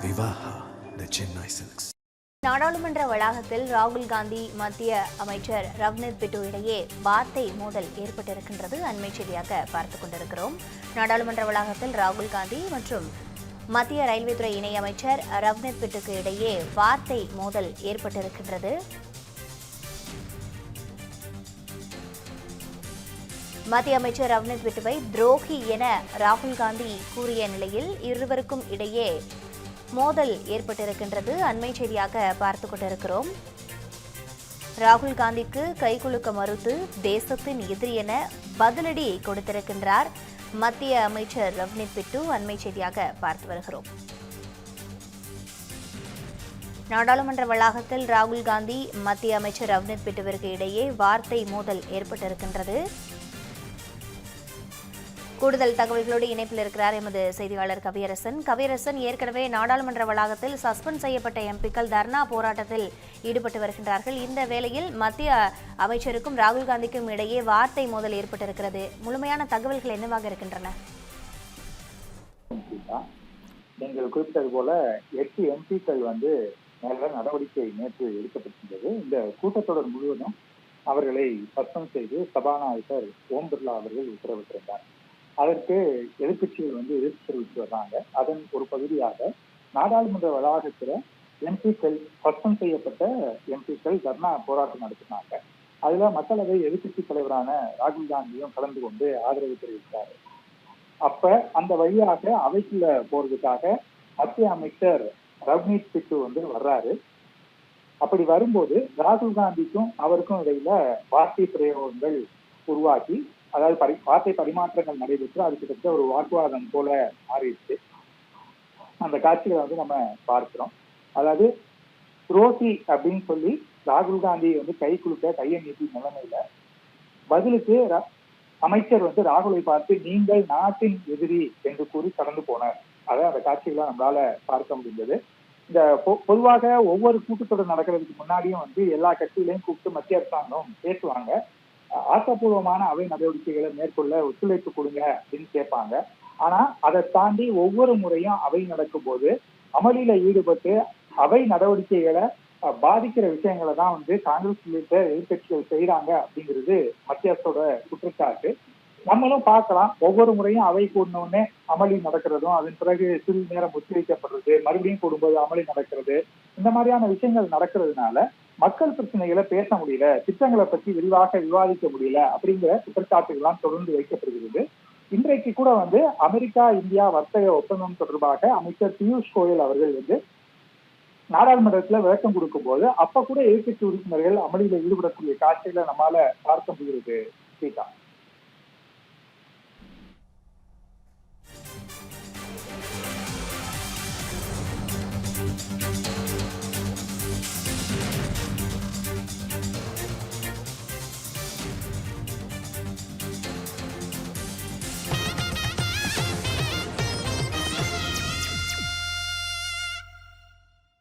Vivaha, த Chennai silks நாடாளுமன்ற வளாகத்தில் ராகுல் காந்தி மத்திய அமைச்சர் ரவ்னித் பிட்டு இடையே வார்த்தை மோதல் ஏற்பட்டிருக்கின்றது. அண்மை செய்தியாக பார்த்துக் கொண்டிருக்கிறோம். நாடாளுமன்ற வளாகத்தில் ராகுல் காந்தி மற்றும் மத்திய ரயில்வே துறை இணையமைச்சர் ரவ்னித் பிட்டுக்கு இடையே வார்த்தை மோதல் ஏற்பட்டிருக்கின்றது. மத்திய அமைச்சர் ரவ்னித் பிட்டுவை துரோகி என ராகுல் காந்தி கூறிய நிலையில் இருவருக்கும் இடையே மோதல் ஏற்பட்டிருக்கின்றது. அண்மை செய்தியாக பார்த்து கொண்டிருக்கிறோம். ராகுல் காந்திக்கு கைகுலுக்க மறுத்து தேசத்தின் எதிரி என பதிலடி கொடுத்திருக்கின்றார். மத்திய அமைச்சர் ரவ்னித் பிட்டு அண்மை செய்தியாக பார்த்து வருகிறோம். நாடாளுமன்ற வளாகத்தில் ராகுல் காந்தி மத்திய அமைச்சர் ரவ்னித் பிட்டுவிற்கு இடையே வார்த்தை மோதல் ஏற்பட்டிருக்கின்றது. கூடுதல் தகவல்களோடு இணைப்பில் இருக்கிறார் எமது செய்தியாளர் கவியரசன். கவியரசன் ஏற்கனவே நாடாளுமன்ற வளாகத்தில் சஸ்பெண்ட் செய்யப்பட்ட எம்பிக்கள் தர்ணா போராட்டத்தில் ஈடுபட்டு வருகின்றார்கள். இந்த வேளையில் மத்திய அமைச்சருக்கும் ராகுல் காந்திக்கும் இடையே வார்த்தை மோதல் ஏற்பட்டிருக்கிறது. முழுமையான தகவல்கள் என்னவாக இருக்கின்றன? நீங்கள் குறிப்பிட்டது போல எட்டு எம்பிக்கள் வந்து மேல நடவடிக்கை நேற்று எடுக்கப்பட்டிருந்தது. இந்த கூட்டத்தொடர் முழுவதும் அவர்களை சஸ்பெண்ட் செய்து சபாநாயகர் ஓம் பிர்லா அவர்கள் உத்தரவிட்டிருந்தார். அதற்கு எதிர்க்கட்சிகள் வந்து எதிர்ப்பு தெரிவித்து வர்றாங்க. அதன் ஒரு பகுதியாக நாடாளுமன்ற வளாகத்தில் எம்பிக்கள் சஸ்பெண்ட் செய்யப்பட்ட எம்பிக்கள் தர்ணா போராட்டம் நடத்தினாங்க. அதுல மக்களவை எதிர்கட்சி தலைவரான ராகுல் காந்தியும் கலந்து கொண்டு ஆதரவு தெரிவித்தார். அப்ப அந்த வழியாக அவைக்குள்ள போறதுக்காக மத்திய அமைச்சர் ரவ்னீத் சிட்டு வந்து வர்றாரு. அப்படி வரும்போது ராகுல் காந்திக்கும் அவருக்கும் இடையில வார்த்தை பிரயோகங்கள் உருவாக்கி அதாவது பரி வார்த்தை பரிமாற்றங்கள் நடைபெற்று அது கிட்டத்தட்ட ஒரு வாக்குவாதம் போல மாறிடுச்சு. அந்த காட்சிகளை வந்து நம்ம பார்க்கிறோம். அதாவது ரோசி அப்படின்னு சொல்லி ராகுல் காந்தி வந்து கை குலுக்க கையை நீட்டி நிலைமையில பதிலுக்கு ர- அமைச்சர் வந்து ராகுலை பார்த்து நீங்கள் நாட்டின் எதிரி என்று கூறி கடந்து போனார். அதை அந்த காட்சிகளை நம்மளால பார்க்க முடிந்தது. இந்த பொ- பொதுவாக ஒவ்வொரு கூட்டத்தொடர் நடக்கிறதுக்கு முன்னாடியும் வந்து எல்லா கட்சிகளையும் கூப்பிட்டு மத்திய அரசாங்கம் பேசுவாங்க. ஆக்கப்பூர்வமான அவை நடவடிக்கைகளை மேற்கொள்ள ஒத்துழைப்பு கொடுங்க அப்படின்னு கேட்பாங்க. ஆனா அதை தாண்டி ஒவ்வொரு முறையும் அவை நடக்கும் போது அமளியில ஈடுபட்டு அவை நடவடிக்கைகளை பாதிக்கிற விஷயங்களை தான் வந்து காங்கிரஸ் உள்ளிட்ட எதிர்கட்சிகள் செய்யறாங்க அப்படிங்கிறது மத்திய அரசோட குற்றச்சாட்டு. நம்மளும் பார்க்கலாம். ஒவ்வொரு முறையும் அவை கூடின அமளி நடக்கிறதும் அதன் பிறகு சிறிது நேரம் ஒத்திவைக்கப்படுறது மறுபடியும் கூடும்போது அமளி நடக்கிறது இந்த மாதிரியான விஷயங்கள் நடக்கிறதுனால மக்கள் பிரச்சனைகளை பேச முடியல திட்டங்களை பற்றி விரிவாக விவாதிக்க முடியல அப்படிங்கிற குற்றச்சாட்டுகள்லாம் தொடர்ந்து வைக்கப்படுகிறது. இன்றைக்கு கூட வந்து அமெரிக்கா இந்தியா வர்த்தக ஒப்பந்தம் தொடர்பாக அமைச்சர் பியூஷ் கோயல் அவர்கள் வந்து நாடாளுமன்றத்துல விளக்கம் கொடுக்கும் போது அப்ப கூட எதிர்கட்சி உறுப்பினர்கள் அமளியில ஈடுபடக்கூடிய காட்சிகளை நம்மால பார்க்க முடிகிறது சீதா